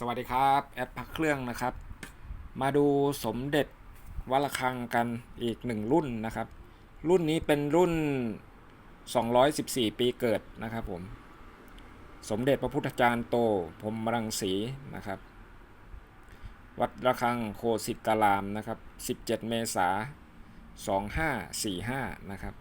สวัสดีครับแอปพักเครื่องนะครับ มาดูสมเด็จวัดระฆังกันอีกหนึ่งรุ่นนะครับ รุ่นนี้เป็นรุ่น 214 ปีเกิดนะครับผม สมเด็จพระพุทธจารย์โตพรมรังสีนะครับ วัดระฆังโคสิตารามนะครับ 17 เมษา2545 นะครับ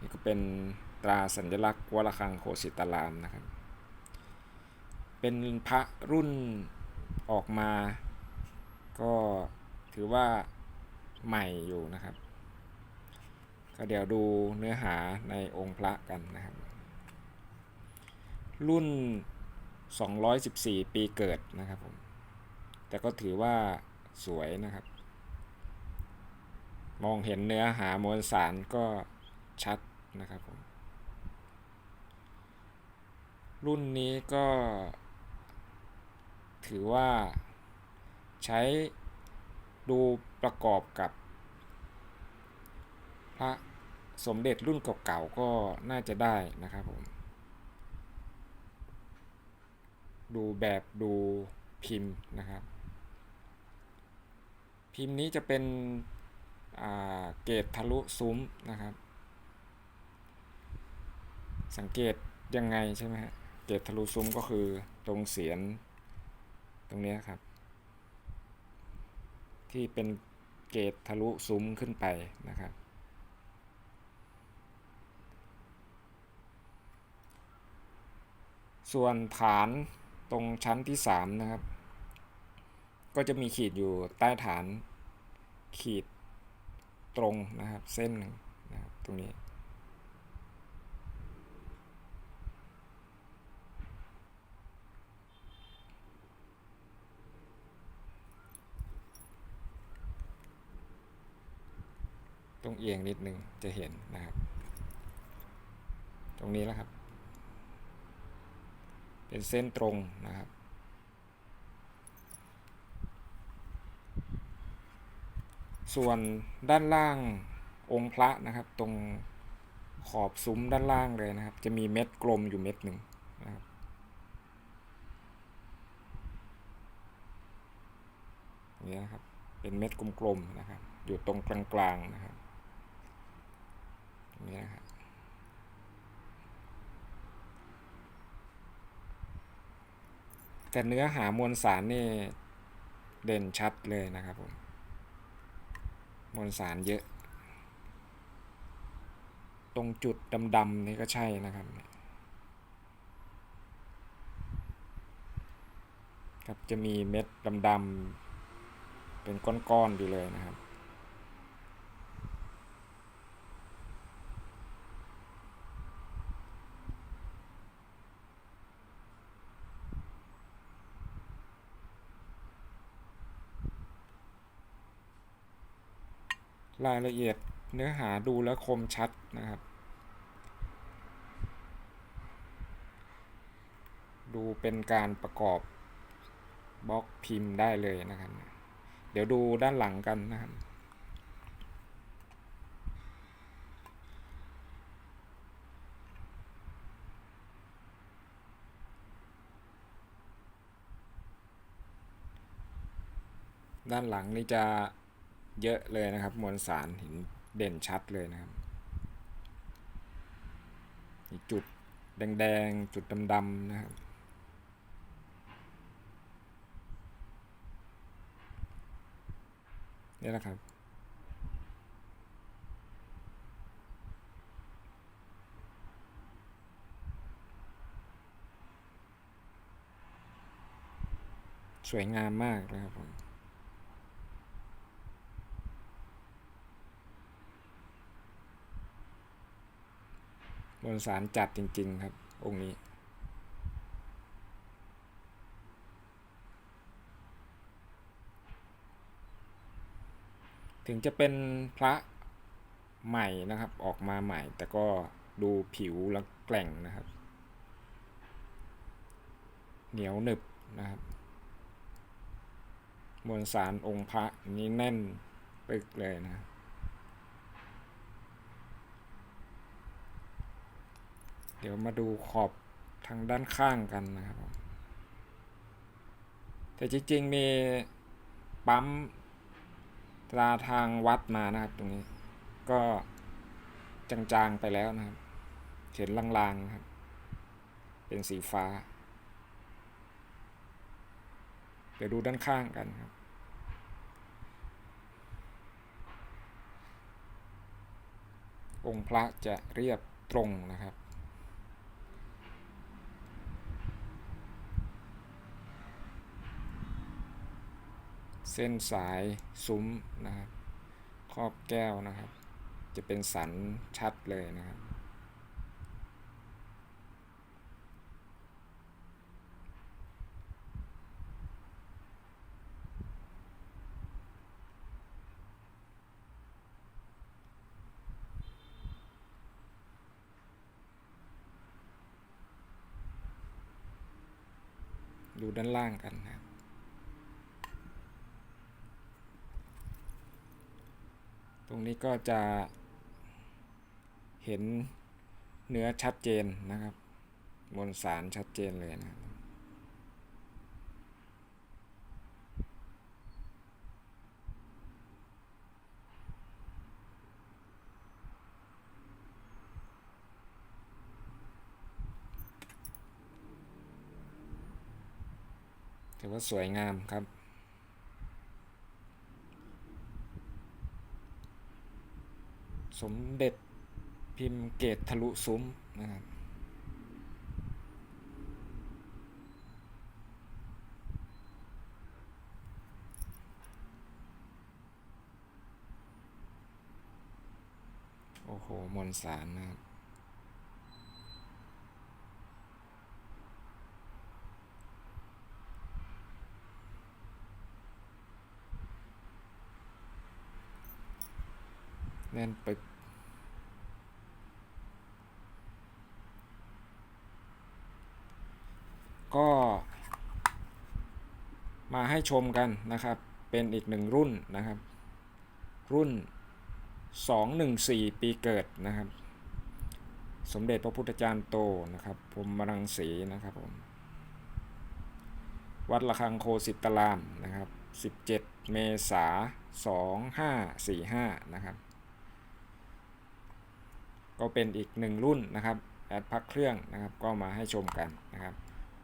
นี่ก็เป็นตราสัญลักษณ์วัดระฆังโคสิตารามนะครับ เป็นพระรุ่นออกมา ก็ถือว่าใหม่อยู่นะครับ ก็เดี๋ยวดูเนื้อหาในองค์พระกันนะครับ รุ่น 214 ปีเกิดนะครับผม แต่ก็ถือว่าสวยนะครับ มองเห็นเนื้อหามวลสารก็ชัดนะครับผมรุ่นนี้ก็ ถือว่า ใช้ดูประกอบกับ พระสมเด็จรุ่นเก่าๆก็น่าจะได้นะครับผม ดูแบบดูพิมพ์นะครับ พิมพ์นี้จะเป็นเกรดทะลุซุ้มนะครับ สังเกตยังไงใช่ไหมฮะ เกรดทะลุซุ้มก็คือตรงเสียน ตรงนี้ครับ ที่เป็นเกรดทะลุซุ้มขึ้นไปนะครับ ส่วนฐานตรงชั้นที่ 3 นะครับ ก็จะมีขีดอยู่ใต้ฐานขีดตรงนะครับ เส้นหนึ่งนะครับตรงนี้ เอียงนิดนึงจะเห็นนะครับ ตรงนี้แล้วครับ เป็นเส้นตรงนะครับ ส่วนด้านล่างองค์พระนะครับ ตรงขอบซุ้มด้านล่างเลยนะครับ จะมีเม็ดกลมอยู่เม็ดหนึ่งนะครับนี่นะครับ เป็นเม็ดกลมๆนะครับ อยู่ตรงกลางๆนะครับ นี่นะครับแต่เนื้อหามวลสารนี่เด่นชัดเลยนะครับผมมวลสารเยอะ ตรงจุดดำๆนี่ก็ใช่นะครับครับจะมีเม็ดดำๆเป็นก้อนๆอยู่เลยนะครับ รายละเอียดเนื้อหาดูแล้วคมชัดนะครับ ดูเป็นการประกอบบล็อกพิมพ์ได้เลยนะครับ เดี๋ยวดูด้านหลังกันนะครับด้านหลังนี่จะ เยอะเลยนะครับ มวลสารเห็นเด่นชัดเลยนะครับจุดแดงๆ จุดดำๆนะครับ นี่แหละครับ สวยงามมากนะครับผม มวลสารจัดจริง ๆ ครับ องค์นี้ ถึงจะเป็นพระใหม่นะครับ ออกมาใหม่ แต่ก็ดูผิวแล้วแกร่งนะครับ เหนียวหนึบนะครับ มวลสารองค์พระนี้แน่นปึกเลยนะ เดี๋ยวมาดูขอบทางด้านข้างกันนะครับ แต่จริงๆมีปั๊มตราทางวัดมานะครับตรงนี้ ก็จางๆไปแล้วนะครับ เห็นลางๆครับ เป็นสีฟ้า เดี๋ยวดูด้านข้างกันครับองค์พระจะเรียบตรงนะครับ ส้นสายซุ้มนะครับครอบแก้วนะครับ จะเป็นสันชัดเลยนะครับ ดูด้านล่างกันนะครับ ตรงนี้ก็จะเห็นเนื้อชัดเจนนะครับ มวลสารชัดเจนเลยนะครับ ถือว่าสวยงามครับ สมเด็จพิมพ์เกตทะลุซุ้มนะครับโอ้โหมวลสารนะครับแน่นปึก ก็มาให้ชมกันนะครับ เป็นอีกหนึ่งรุ่นนะครับ รุ่น 214 ปีเกิดนะครับ สมเด็จพระพุทธจารย์โตนะครับพรหมรังสีนะครับผมวัดระฆังโคสิตรามนะครับ 17 เมษา2545 นะครับ ก็เป็นอีกหนึ่งรุ่นนะครับ แอดพักเครื่องนะครับ ก็มาให้ชมกันนะครับ